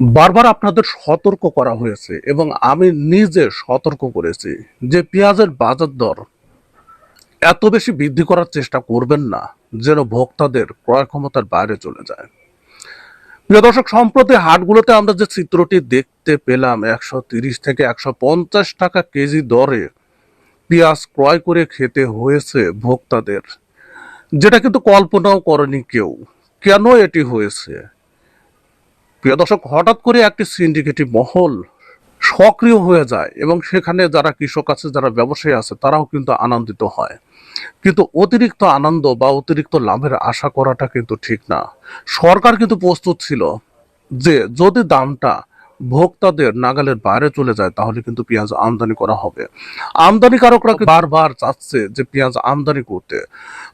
বারবার আপনাদের সতর্ক করা হয়েছে এবং আমি নিজে সতর্ক করেছি যে পেঁয়াজের বাজার দর এত বেশি বৃদ্ধি করার চেষ্টা করবেন না, যেন ভোক্তাদের ক্রয় ক্ষমতার বাইরে চলে যায়। প্রিয় দর্শক, সম্প্রতি হাটগুলোতে আমরা যে চিত্রটি দেখতে পেলাম, একশো তিরিশ থেকে একশো পঞ্চাশ টাকা কেজি দরে পেঁয়াজ ক্রয় করে খেতে হয়েছে ভোক্তাদের, যেটা কিন্তু কল্পনাও করেনি কেউ। কেন এটি হয়েছে? প্রিয় দর্শক, হঠাৎ করে একটি সিন্ডিকেটিভ মহল সক্রিয় হয়ে যায় এবং সেখানে যারা কৃষক আছে, যারা ব্যবসায়ী আছে, তারাও কিন্তু আনন্দিত হয়। কিন্তু অতিরিক্ত আনন্দ বা অতিরিক্ত লাভের আশা করাটা কিন্তু ঠিক না। সরকার কিন্তু প্রস্তুত ছিল যে যদি দামটা ভোক্তাদের নাগালের বাইরে চলে যায়, তাহলে কিন্তু পেঁয়াজ আমদানি করা হবে। আমদানিকারকরা কিন্তু বারবার চাচ্ছে যে পেঁয়াজ আমদানি করতে।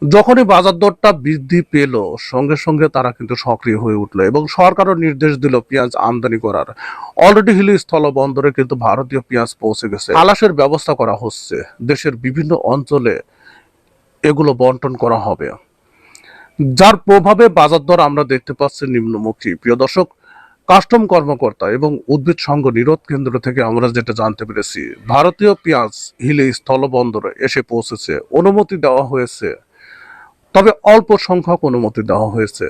যখনই বাজার দরটা বৃদ্ধি পেল, সঙ্গে সঙ্গে তারা কিন্তু সক্রিয় হয়ে উঠল এবং সরকারও নির্দেশ দিল পেঁয়াজ আমদানি করার। অলরেডি হিলি স্থল বন্দরে কিন্তু ভারতীয় পেঁয়াজ পৌঁছে গেছে। আলাসের ব্যবস্থা করা হচ্ছে। দেশের বিভিন্ন অঞ্চলে এগুলো বন্টন করা হবে। যার প্রভাবে বাজার দর আমরা দেখতে পাচ্ছি নিম্নমুখী। প্রিয় দর্শক কাস্টম কর্মকর্তা এবং উদ্ভিদ সংঘ নিরোধ কেন্দ্র থেকে আমরা যেটা জানতে পেরেছি, ভারতীয় পেঁয়াজ হিলি স্থলবন্দরে এসে পৌঁছেছে, অনুমতি দেওয়া হয়েছে। তবে অল্প সংখ্যক অনুমতি দেওয়া হয়েছে।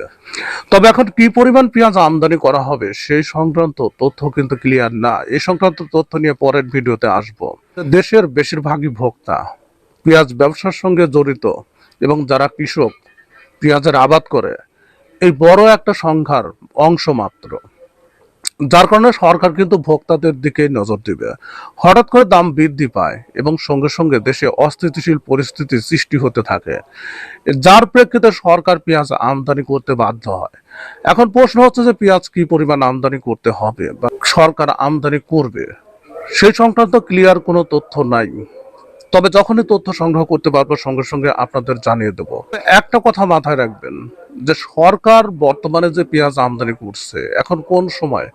তবে এখন কি পরিমাণ পেঁয়াজ আমদানি করা হবে সেই সংক্রান্ত তথ্য কিন্তু ক্লিয়ার না। এই সংক্রান্ত তথ্য নিয়ে পরের ভিডিওতে আসব। দেশের বেশিরভাগই ভোক্তা পেঁয়াজ ব্যবসার সঙ্গে জড়িত এবং যারা কৃষক পেঁয়াজের আবাদ করে, এই বড় একটা সংখ্যার অংশ মাত্র। যার কারণে সরকার কিন্তু ভোক্তাদের দিকে নজর দিবে। হঠাৎ করে দাম বৃদ্ধি পায় এবং সঙ্গে সঙ্গে দেশে অস্থিতিশীল পরিস্থিতি সৃষ্টি হতে থাকে। যার প্রেক্ষিতে সরকার পেঁয়াজ আমদানি করতে বাধ্য হয়। এখন প্রশ্ন হচ্ছে যে পেঁয়াজ কি পরিমাণ আমদানি করতে হবে বা সরকার আমদানি করবে? সেই সংক্রান্ত ক্লিয়ার কোনো তথ্য নাই। তবে যখনই তথ্য সংগ্রহ করতে পারব, সঙ্গে সঙ্গে আপনাদের জানিয়ে দেব। একটা কথা মাথায় রাখবেন যে সরকার বর্তমানে যে পেঁয়াজ আমদানি করছে, এখন কোন সময়?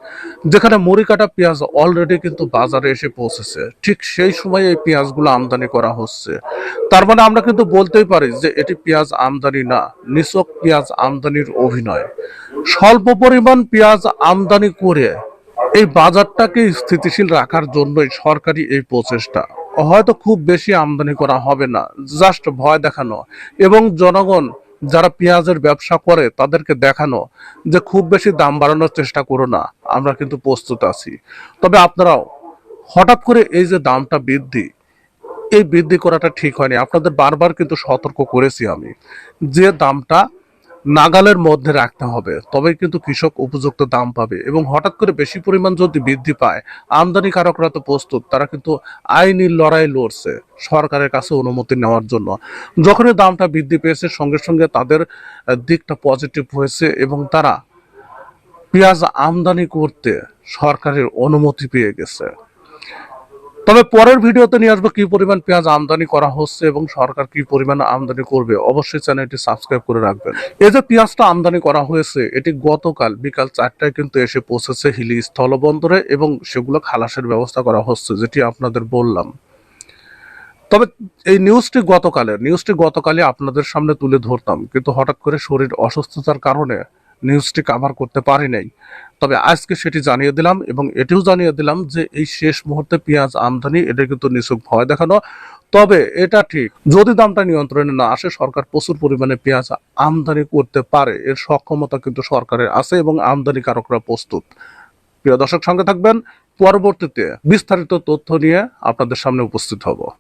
যেখানে মুড়ি কাটা পেঁয়াজ অলরেডি কিন্তু বাজারে এসে পৌঁছেছে, ঠিক সেই সময় এই পেঁয়াজগুলো আমদানি করা হচ্ছে। তার মানে আমরা কিন্তু বলতেই পারি যে এটি পেঁয়াজ আমদানি না, নিছক পেঁয়াজ আমদানির অভিনয়। স্বল্প পরিমাণ পেঁয়াজ আমদানি করে এই বাজারটাকে স্থিতিশীল রাখার জন্যই সরকারি এই প্রচেষ্টা। হয়তো খুব বেশি আমদানি করা হবে না, জাস্ট ভয় দেখানো। এবং জনগণ যারা পেঁয়াজের ব্যবসা করে তাদেরকে দেখানো যে খুব বেশি দাম বাড়ানোর চেষ্টা করো না, আমরা কিন্তু প্রস্তুত আছি। তবে আপনারাও, হঠাৎ করে এই যে দামটা বৃদ্ধি, এই বৃদ্ধি করাটা ঠিক হয়নি। আপনাদের বারবার কিন্তু সতর্ক করেছি আমি। যে দামটা নাগালের মধ্যে রাখতে হবে তবে কিন্তু কৃষক উপযুক্ত দাম পাবে। এবং হঠাৎ করে বেশি পরিমাণ যদি বৃদ্ধি পায়, আমদানিকারকরা তো প্রস্তুত, তারা কিন্তু আইনি লড়াই লড়ছে সরকারের কাছে অনুমতি নেওয়ার জন্য। যখনই দামটা বৃদ্ধি পেয়েছে, সঙ্গে সঙ্গে তাদের দিকটা পজিটিভ হয়েছে এবং তারা পেঁয়াজ আমদানি করতে সরকারের অনুমতি পেয়ে গেছে। তবে পরের ভিডিওতে নিয়ে আসব কি পরিমাণ পেঁয়াজ আমদানি করা হচ্ছে এবং সরকার কি পরিমাণ আমদানি করবে। অবশ্যই চ্যানেলটি সাবস্ক্রাইব করে রাখবেন। এই যে পেঁয়াজটা আমদানি করা হয়েছে, এটি গতকাল বিকাল চারটায় কিন্তু এসে পৌঁছেছে হিলি স্থলবন্দরে এবং সেগুলো খালাসের ব্যবস্থা করা হচ্ছে, যেটি আপনাদের বললাম। তবে এই নিউজটি গতকালের নিউজটি গতকালই আপনাদের সামনে তুলে ধরতাম, কিন্তু হঠাৎ করে শরীর অসুস্থতার কারণে নিউজটি কাভার করতে পারি নাই। তবে আজকে সেটি জানিয়ে দিলাম এবং এটিও জানিয়ে দিলাম যে এই শেষ মুহূর্তে পেঁয়াজ আমদানি এটা কিন্তু নিছক ভয় দেখানো। তবে এটা ঠিক, যদি দামটা নিয়ন্ত্রণে না আসে, সরকার প্রচুর পরিমাণে পেঁয়াজ আমদানি করতে পারে। এর সক্ষমতা কিন্তু সরকারের আছে এবং আমদানিকারকরা প্রস্তুত। প্রিয় দর্শক, সঙ্গে থাকবেন। পরবর্তীতে বিস্তারিত তথ্য নিয়ে আপনাদের সামনে উপস্থিত হব।